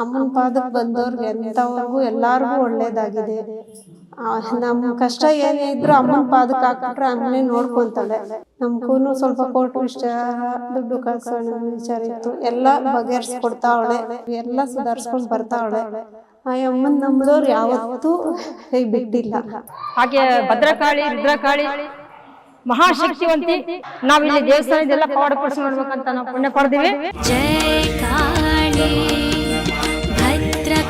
ಅಮ್ಮನ ಪಾದಕ್ಕೆ ಬಂದವ್ರಿಗೆ ಎಂಥವ್ರಿಗೂ ಎಲ್ಲರಿಗೂ ಒಳ್ಳೇದಾಗಿದೆ. ನಮ್ಮ ಕಷ್ಟ ಏನೇ ಇದ್ರೂ ಅಮ್ಮನ ಪಾದಕ್ಕೆ ಹಾಕ್ಬಿಟ್ರೆ ಅಮ್ಮನೇ ನೋಡ್ಕೊಂತಾಳೆ. ನಮ್ಗೂ ಸ್ವಲ್ಪ ಕೋರ್ಟ್ ಇಷ್ಟ ದುಡ್ಡು ಕಳ್ಸೋಣ ವಿಚಾರ ಇತ್ತು. ಎಲ್ಲ ಬಗೆಹರಿಸ್ಕೊಡ್ತಾವಳೆ. ಎಲ್ಲ ಸುಧಾರಿಸ್ಕೊಂಡು ಬರ್ತಾವಳೆ. ಆ ಅಮ್ಮನ ನಂಬಿದವ್ರು ಯಾವತ್ತೂ ಬಿಟ್ಟಿಲ್ಲ. ಹಾಗೆ ಭದ್ರಕಾಳಿ ರುದ್ರಕಾಳಿ ಮಹಾಶಕ್ತಿವಂತಿ ನಾವಿಲ್ಲಿ ದೇವಸ್ಥಾನದೆಲ್ಲ ಪವಾಡ ಪಡಿಸಿ ನಾವು ಪುಣ್ಯ ಪಡೆದಿವಿ. ಜೈ ಕಾಳಿ.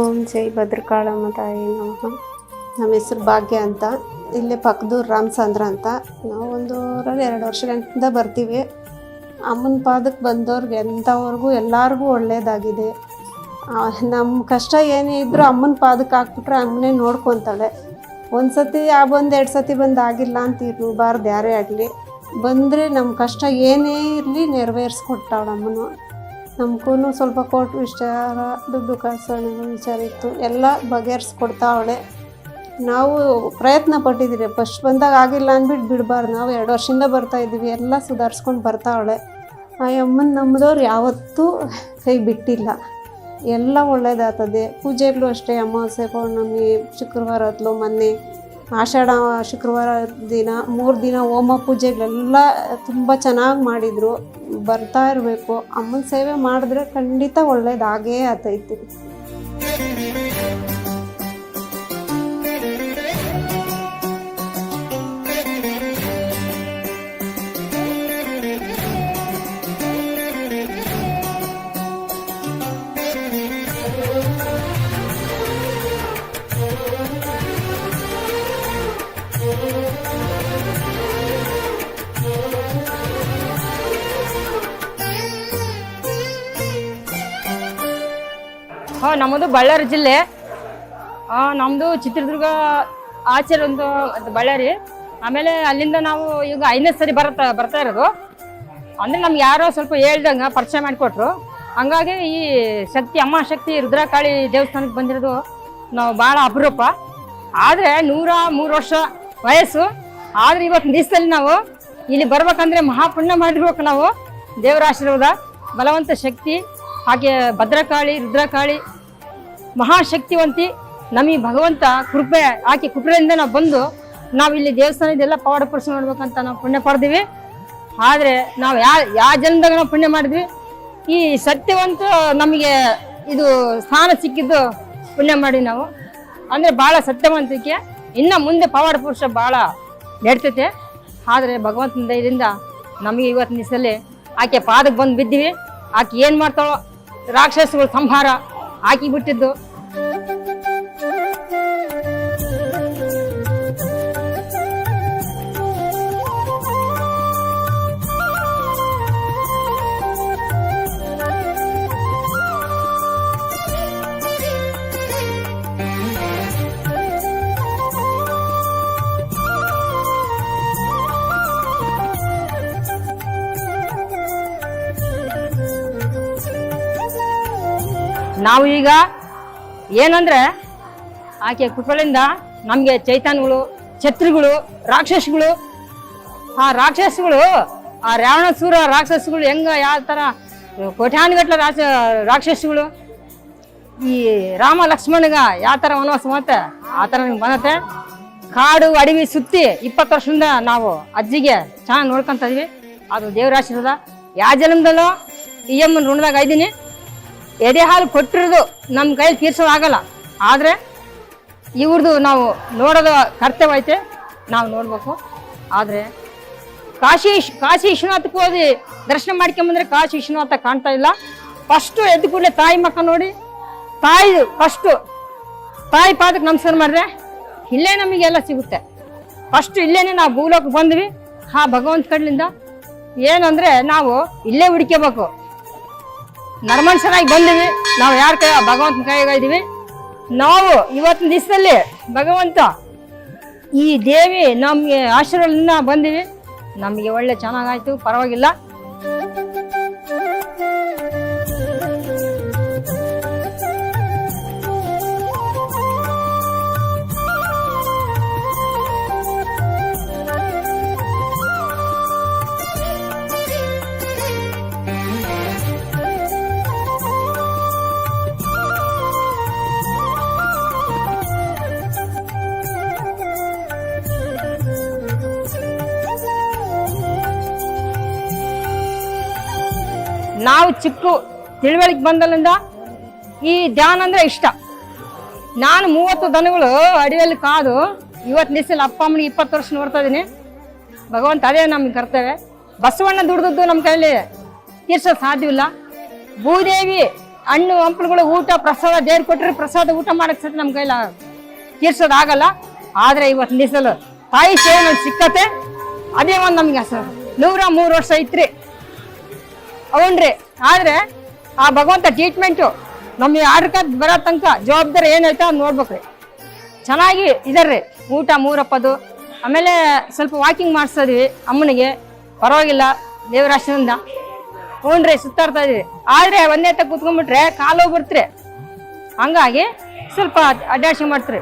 ಓಂ ಜೈ ಭದ್ರಕಾಳಮ್ಮ ತಾಯಿ ನಮಃ. ನಮ್ಮ ಹೆಸರು ಭಾಗ್ಯ ಅಂತ. ಇಲ್ಲೇ ಪಕ್ಕದೂರು ರಾಮಚಂದ್ರ ಅಂತ. ನಾವು ಒಂದು ಊರಲ್ಲಿ ಎರಡು ವರ್ಷಗಳಿಂದ ಬರ್ತೀವಿ. ಅಮ್ಮನ ಪಾದಕ್ಕೆ ಬಂದವ್ರಿಗೆ ಎಂಥವ್ರಿಗೂ ಎಲ್ಲರಿಗೂ ಒಳ್ಳೆಯದಾಗಿದೆ ನಮ್ಮ ಕಷ್ಟ ಏನೇ ಇದ್ದರೂ ಅಮ್ಮನ ಪಾದಕ್ಕೆ ಹಾಕ್ಬಿಟ್ರೆ ಅಮ್ಮನೇ ನೋಡ್ಕೊತಾಳೆ ಒಂದು ಸತಿ ಆ ಬಂದು, ಎರಡು ಸತಿ ಬಂದು ಆಗಿಲ್ಲ ಅಂತ ಇರಬಾರ್ದು ಯಾರೇ ಆಗಲಿ. ಬಂದರೆ ನಮ್ಮ ಕಷ್ಟ ಏನೇ ಇರಲಿ ನೆರವೇರಿಸ್ಕೊಡ್ತಾಳೆ ಅಮ್ಮನು. ನಮ್ಗೂ ಸ್ವಲ್ಪ ಕೋರ್ಟ್ ವಿಚಾರ, ದುಡ್ಡು ಹಣದ ವಿಚಾರ ಇತ್ತು. ಎಲ್ಲ ಬಗೆಹರಿಸ್ಕೊಡ್ತಾವಳೆ. ನಾವು ಪ್ರಯತ್ನ ಪಟ್ಟಿದ್ದೀರಿ ಫಸ್ಟ್ ಬಂದಾಗ ಆಗಿಲ್ಲ ಅಂದ್ಬಿಟ್ಟು ಬಿಡಬಾರ್ದು. ನಾವು ಎರಡು ವರ್ಷದಿಂದ ಬರ್ತಾ ಇದ್ದೀವಿ. ಎಲ್ಲ ಸುಧಾರಿಸ್ಕೊಂಡು ಬರ್ತಾವಳೆ. ಆ ಅಮ್ಮನ ನಂಬಿದವ್ರು ಯಾವತ್ತೂ ಕೈ ಬಿಟ್ಟಿಲ್ಲ. ಎಲ್ಲ ಒಳ್ಳೆಯದಾಗ್ತದೆ ಪೂಜೆಗಳು ಅಷ್ಟೇ ಅಮಾವಾಸ್ಯೆ, ಪೌರ್ಣಮಿ, ಶುಕ್ರವಾರ ಮೊನ್ನೆ ಆಷಾಢ ಶುಕ್ರವಾರ ದಿನ, ಮೂರು ದಿನ ಹೋಮ ಪೂಜೆಗಳೆಲ್ಲ ತುಂಬ ಚೆನ್ನಾಗಿ ಮಾಡಿದರು. ಬರ್ತಾ ಇರಬೇಕು. ಅಮ್ಮನ ಸೇವೆ ಮಾಡಿದ್ರೆ ಖಂಡಿತ ಒಳ್ಳೆಯದಾಗೇ ಆತೈತಿ. ಹಾಂ, ನಮ್ಮದು ಬಳ್ಳಾರಿ ಜಿಲ್ಲೆ. ನಮ್ಮದು ಚಿತ್ರದುರ್ಗ ಆಚೆ ಒಂದು ಬಳ್ಳಾರಿ. ಆಮೇಲೆ ಅಲ್ಲಿಂದ ನಾವು ಈಗ ಐದನೇ ಸರಿ ಬರ್ತಾ ಬರ್ತಾ ಇರೋದು. ಅಂದರೆ ನಮ್ಗೆ ಯಾರೋ ಸ್ವಲ್ಪ ಹೇಳ್ದಂಗೆ ಪರಿಚಯ ಮಾಡಿಕೊಟ್ರು. ಹಂಗಾಗಿ ಈ ಶಕ್ತಿ, ಅಮ್ಮ ಶಕ್ತಿ ರುದ್ರಕಾಳಿ ದೇವಸ್ಥಾನಕ್ಕೆ ಬಂದಿರೋದು ನಾವು ಭಾಳ ಅಪರೂಪ. ಆದರೆ ನೂರ ಮೂರು ವರ್ಷ ವಯಸ್ಸು. ಆದರೆ ಇವತ್ತು ದಿವಸದಲ್ಲಿ ನಾವು ಇಲ್ಲಿ ಬರ್ಬೇಕಂದ್ರೆ ಮಹಾಪುಣ್ಯ ಮಾಡಿರ್ಬೇಕು ನಾವು. ದೇವರ ಆಶೀರ್ವಾದ, ಬಲವಂತ ಶಕ್ತಿ. ಹಾಗೆ ಭದ್ರಕಾಳಿ, ರುದ್ರಕಾಳಿ, ಮಹಾಶಕ್ತಿವಂತಿ ನಮಗೆ ಭಗವಂತ ಕೃಪೆ ಆಕೆ ಕೃಪೆಯಿಂದ ನಾವು ಬಂದು ನಾವು ಇಲ್ಲಿ ದೇವಸ್ಥಾನದೆಲ್ಲ ಪವಾಡ ಪುರುಷ ಮಾಡ್ಬೇಕಂತ ನಾವು ಪುಣ್ಯ ಪಡೆದಿವಿ. ಆದರೆ ನಾವು ಯಾ ಯಾವ ಜನ್ಮದಾಗ ನಾವು ಪುಣ್ಯ ಮಾಡಿದ್ವಿ. ಈ ಸತ್ಯವಂತ ನಮಗೆ ಇದು ಸ್ಥಾನ ಸಿಕ್ಕಿದ್ದು ಪುಣ್ಯ ಮಾಡಿ ನಾವು. ಅಂದರೆ ಭಾಳ ಸತ್ಯವಂತಿಕೆ. ಇನ್ನು ಮುಂದೆ ಪವಾಡ ಪುರುಷ ಭಾಳ ನಡ್ತೈತೆ. ಆದರೆ ಭಗವಂತನ ದಯದಿಂದ ನಮಗೆ ಇವತ್ತಿನ ದಿವಸದಲ್ಲಿ ಆಕೆ ಪಾದಕ್ಕೆ ಬಂದು ಬಿದ್ದೀವಿ. ಆಕೆ ಏನು ಮಾಡ್ತಾಳೋ ರಾಕ್ಷಸಗಳು ಸಂಹಾರ ಹಾಕಿ ನಾವು ಈಗ ಏನಂದ್ರೆ ಆಕೆ ಕೃಪಳಿಂದ ನಮಗೆ ಚೈತನ್ಗಳು ಛತ್ರಿಗಳು, ರಾಕ್ಷಸಗಳು. ಆ ರಾಕ್ಷಸಗಳು, ಆ ರಾವಣಸೂರ ರಾಕ್ಷಸಗಳು ಹೆಂಗ ಯಾವ ಥರ ಕೋಟ್ಯಾನುಗಟ್ಲೆ ರಾಕ್ಷ, ರಾಕ್ಷಸಗಳು. ಈ ರಾಮ ಲಕ್ಷ್ಮಣಗ ಯಾವ ಥರ ವನವಾಸ ಮತ್ತೆ ಆ ಥರ ನಿಮ್ಗೆ ಬಂದತ್ತೆ ಕಾಡು ಅಡವಿ ಸುತ್ತಿ ಇಪ್ಪತ್ತು ವರ್ಷದಿಂದ ನಾವು ಅಜ್ಜಿಗೆ ಚೆನ್ನಾಗಿ ನೋಡ್ಕೊಂತ ಇದೀವಿ. ಅದು ದೇವರ ಯಾವ ಜನ್ಮದಲ್ಲೂ ಈ ಅಮ್ಮನ ಋಣದಾಗ ಇದ್ದೀನಿ ಎದೆ ಹಾಲು ಕೊಟ್ಟಿರೋದು ನಮ್ಮ ಕೈಲಿ ತೀರ್ಸೋದಾಗಲ್ಲ ಆದರೆ ಇವ್ರದ್ದು ನಾವು ನೋಡೋದು ಕರ್ತವ್ಯ ಐತೆ, ನಾವು ನೋಡಬೇಕು. ಆದರೆ ಕಾಶಿ ಕಾಶಿ ವಿಶ್ವನಾಥಕ್ಕೆ ಹೋಗಿ ದರ್ಶನ ಮಾಡ್ಕೊಂಬಂದ್ರೆ ಕಾಶಿ ವಿಶ್ವನಾಥ ಕಾಣ್ತಾ ಇಲ್ಲ. ಫಸ್ಟು ಎದ್ದು ಕೂಡಲೇ ತಾಯಿ ಮಕ್ಕ ನೋಡಿ, ತಾಯಿ ಫಸ್ಟು ತಾಯಿ ಪಾದಕ್ಕೆ ನಮಸ್ಕಾರ ಮಾಡಿದ್ರೆ ಇಲ್ಲೇ ನಮಗೆಲ್ಲ ಸಿಗುತ್ತೆ. ಫಸ್ಟ್ ಇಲ್ಲೇ ನಾವು ಭೂಲೋಕಕ್ಕೆ ಬಂದ್ವಿ. ಆ ಭಗವಂತ ಕಡ್ಲಿಂದ ಏನಂದರೆ ನಾವು ಇಲ್ಲೇ ಹುಡ್ಕೋಬೇಕು ನರ್ಮನ್ಸರಾಗಿ ಬಂದಿವಿ. ನಾವು ಯಾರ ಕೈ ಭಗವಂತನ ಕೈಯಾಗ ಇದೀವಿ ನಾವು ಇವತ್ತಿನ ದಿವಸದಲ್ಲಿ ಭಗವಂತ ಈ ದೇವಿ ನಮಗೆ ಆಶೀರ್ವಾದದಿಂದ ಬಂದಿವಿ. ನಮಗೆ ಒಳ್ಳೆ ಚೆನ್ನಾಗಾಯ್ತು ಪರವಾಗಿಲ್ಲ. ಚಿಕ್ಕ ತಿಳುವಳಿಕೆ ಬಂದಲ್ಲಿಂದ ಈ ಧ್ಯಾನ ಅಂದ್ರೆ ಇಷ್ಟ. ನಾನು ಮೂವತ್ತು ದನಗಳು ಅಡಿಯಲ್ಲಿ ಕಾದು ಇವತ್ತು ನಿಸಲ್ ಅಪ್ಪ ಅಮ್ಮನಿಗೆ ಇಪ್ಪತ್ತು ವರ್ಷ ನೋಡ್ತಾ ಇದ್ದೀನಿ. ಭಗವಂತ ಅದೇ ನಮ್ಗೆ ಕರ್ತವ್ಯ. ಬಸವಣ್ಣ ದುಡ್ದದ್ದು ನಮ್ಮ ಕೈಯಲ್ಲಿ ತೀರ್ಸೋ ಸಾಧ್ಯವಿಲ್ಲ. ಭೂದೇವಿ ಹಣ್ಣು ಹಂಪಲುಗಳು ಊಟ, ಪ್ರಸಾದ ದೇವ್ರು ಕೊಟ್ಟರೆ ಪ್ರಸಾದ ಊಟ ಮಾಡಕ್ಕೆ ಸಹ ನಮ್ಮ ಕೈಲ ತೀರ್ಸೋದಾಗಲ್ಲ. ಆದರೆ ಇವತ್ತು ನಿಸಲು ತಾಯಿ ಸೇವೆ ನಮ್ಗೆ ಸಿಕ್ಕತ್ತೆ. ಅದೇ ಒಂದು ನಮ್ಗೆ ಹೆಸರು ನೂರ ಮೂರು ವರ್ಷ ಐತ್ರಿ ಅವನ್ರಿ. ಆದ್ರೆ ಆ ಭಗವಂತ ಟ್ರೀಟ್ಮೆಂಟು ನಮಗೆ ಆರ್ಡರ್ ಬರೋ ತನಕ ಜವಾಬ್ದಾರಿ ಏನೈತೆ ಅದು ನೋಡ್ಬೇಕ್ರಿ ಚೆನ್ನಾಗಿ ಇದಾರ್ರಿ. ಊಟ ಮೂರಪ್ಪದು. ಆಮೇಲೆ ಸ್ವಲ್ಪ ವಾಕಿಂಗ್ ಮಾಡಿಸೋದ್ವಿ ಅಮ್ಮನಿಗೆ. ಪರವಾಗಿಲ್ಲ, ದೇವರ ಆಶ್ರಮದಿಂದ ಹ್ಞೂ ರೀ, ಸುತ್ತಾಡ್ತಾ ಇದೀವಿ. ಆದ್ರೆ ಒಂದೇ ತಕ್ಕ ಕೂತ್ಕೊಂಡ್ಬಿಟ್ರೆ ಕಾಲು ಬರ್ತ್ರಿ ಹಂಗಾಗಿ ಸ್ವಲ್ಪ ಅಡ್ಡಾಡ್ಸಿ ಮಾಡ್ತೀರಿ.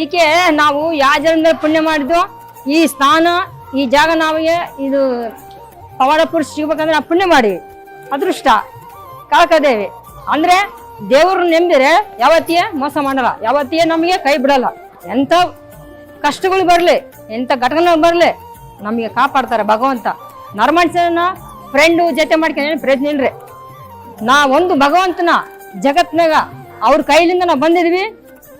ಈಕೆ ನಾವು ಯಾವ ಪುಣ್ಯ ಮಾಡಿದ್ದು ಈ ಸ್ಥಾನ ಈ ಜಾಗ ನಾವಿಗೆ ಇದು ಪವಾಡ ಪುರುಷ ಸಿಗ್ಬೇಕಂದ್ರೆ ನಾವು ಪುಣ್ಯ ಮಾಡಿವಿ ಅದೃಷ್ಟ. ಕಾಕದೇವಿ. ಅಂದ್ರೆ ದೇವ್ರನ್ನ ನೆಂಬಿದ್ರೆ ಯಾವತ್ತಿಯೇ ಮೋಸ ಮಾಡಲ್ಲ. ಯಾವತ್ತಿಯೇ ನಮಗೆ ಕೈ ಬಿಡಲ್ಲ. ಎಂಥ ಕಷ್ಟಗಳು ಬರಲಿ ಎಂಥ ಘಟನೆಗಳು ಬರಲಿ, ನಮಗೆ ಕಾಪಾಡ್ತಾರೆ ಭಗವಂತ. ನರ್ಮನ್ಸನ್ನ ಫ್ರೆಂಡು ಜೊತೆ ಮಾಡ್ಕೊಂಡು ಪ್ರಯತ್ನ ಇಲ್ರಿ. ನಾ ಒಂದು ಭಗವಂತನ ಜಗತ್ನಾಗ ಅವ್ರ ಕೈಲಿಂದ ನಾವು ಬಂದಿದ್ವಿ,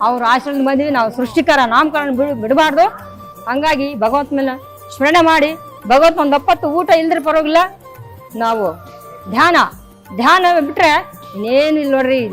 ಅವ್ರ ಆಶ್ರಮದಿಂದ ಬಂದಿದ್ವಿ, ನಾವು ಸೃಷ್ಟಿಕರ ನಾಮಕರಣ ಬಿಡ್, ಬಿಡಬಾರ್ದು. ಹಂಗಾಗಿ ಭಗವಂತ ಮೇಲೆ ಸ್ಮರಣೆ ಮಾಡಿ, ಭಗವಂತ ಒಂದು ಒಪ್ಪತ್ತು ಊಟ ಇಲ್ದ್ರೆ ಪರವಾಗಿಲ್ಲ. ನಾವು ಧ್ಯಾನ. ಧ್ಯಾನ ಬಿಟ್ರೆ ಇನ್ನೇನು ಇಲ್ಲ ನೋಡ್ರಿ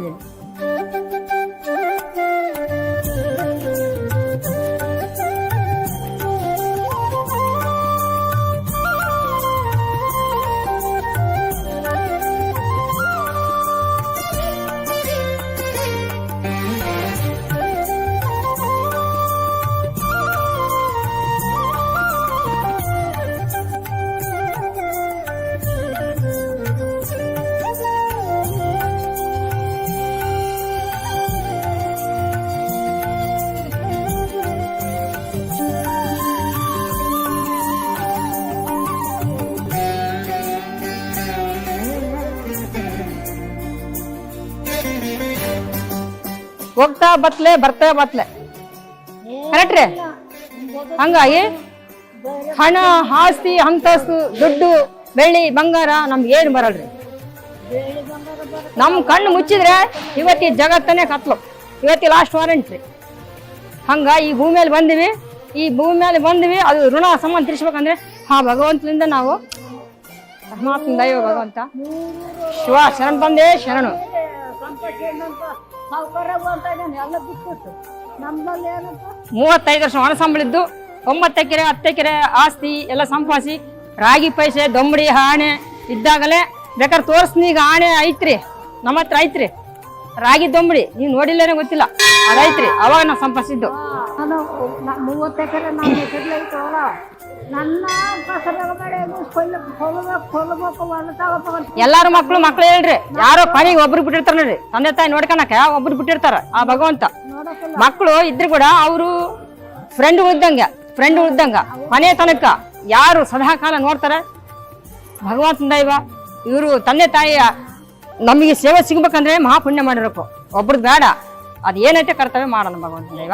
ಹೋಗ್ತಾ ಬತ್ಲೆ, ಬರ್ತಾ ಬತ್ಲೆ. ಕರೆಕ್ಟ್ರಿ ಹಂಗಾಗಿ ಹಣ, ಆಸ್ತಿ, ಅಂತಸ್ತು, ದುಡ್ಡು, ಬೆಳ್ಳಿ, ಬಂಗಾರ ನಮ್ಗೆ ಏನು ಬರಲ್ರಿ? ನಮ್ಮ ಕಣ್ಣು ಮುಚ್ಚಿದ್ರೆ ಇವತ್ತಿ ಜಗತ್ತನ್ನೇ ಕತ್ಲು. ಇವತ್ತಿ ಲಾಸ್ಟ್ ವಾರಂಟ್ ರೀ. ಹಂಗ ಈ ಭೂಮಿಯಲ್ಲಿ ಬಂದಿವಿ. ಈ ಭೂಮಿ ಮೇಲೆ ಬಂದಿವಿ, ಅದು ಋಣ ಸಂಬಂಧ ತಿರ್ಸ್ಬೇಕಂದ್ರೆ ಆ ಭಗವಂತನಿಂದ ನಾವು ಪರಮಾತ್ಮ ದೈವ ಭಗವಂತ. ಶಿವ ಶರಣ ಬಂದೇ ಶರಣು. ಮೂವತ್ತೈದು ವರ್ಷ ಒಣ ಸಂಬಳಿದ್ದು ಒಂಬತ್ತು ಎಕರೆ ಹತ್ತು ಎಕರೆ ಆಸ್ತಿ ಎಲ್ಲ ಸಂಪಾದಿಸಿ ರಾಗಿ ಪೈಸೆ ದೊಂಬಡಿ ಆಣೆ ಇದ್ದಾಗಲೇ ಬೇಕಾದ್ರೆ ತೋರಿಸ್ನಿ ಈಗ ಆಣೆ ಐತ್ರಿ ನಮ್ಮ ಹತ್ರ ಐತ್ರಿ. ರಾಗಿ ದೊಂಬಡಿ ನೀವು ನೋಡಿಲ್ಲೇನೆ ಗೊತ್ತಿಲ್ಲ ಅದೈತ್ರಿ ಅವಾಗ ನಾವು ಸಂಪಾದಿಸಿದ್ದು. ನಾನು ಮೂವತ್ತು ಎಕರೆ ನಾನು ಹೆಸರಲ್ಲಿ ಐತವಲ್ಲ ನನ್ನ ಕೊಲ್ಲ ಕೊಲ್ಲಬೇಕು ಕೊಲ್ಲಬೇಕು ಎಲ್ಲಾರು ಮಕ್ಳು ಮಕ್ಳು ಹೇಳ್ರಿ. ಯಾರೋ ಕೊನೆಗೆ ಒಬ್ರು ಬಿಟ್ಟಿರ್ತಾರ ನೋಡ್ರಿ. ತಂದೆ ತಾಯಿ ನೋಡ್ಕೊಳಕ ಒಬ್ರು ಬಿಟ್ಟಿರ್ತಾರ ಆ ಭಗವಂತ. ಮಕ್ಕಳು ಇದ್ರು ಕೂಡ ಅವರು ಫ್ರೆಂಡ್ ಉಳ್ದಂಗ ಫ್ರೆಂಡ್ ಉಳ್ದಂಗ ಮನೆ ತನಕ ಯಾರು ಸದಾಕಾಲ ನೋಡ್ತಾರೆ. ಭಗವಂತನ ದೈವ ಇವರು ತಂದೆ ತಾಯಿಯ ನಮಗೆ ಸೇವೆ ಸಿಗ್ಬೇಕಂದ್ರೆ ಮಹಾಪುಣ್ಯ ಮಾಡಿರಬೇಕು. ಒಬ್ರದ್ದು ಬೇಡ. ಅದು ಏನೈತೆ ಕರ್ತವ್ಯ ಮಾಡೋಣ ಭಗವಂತನ ದೈವ.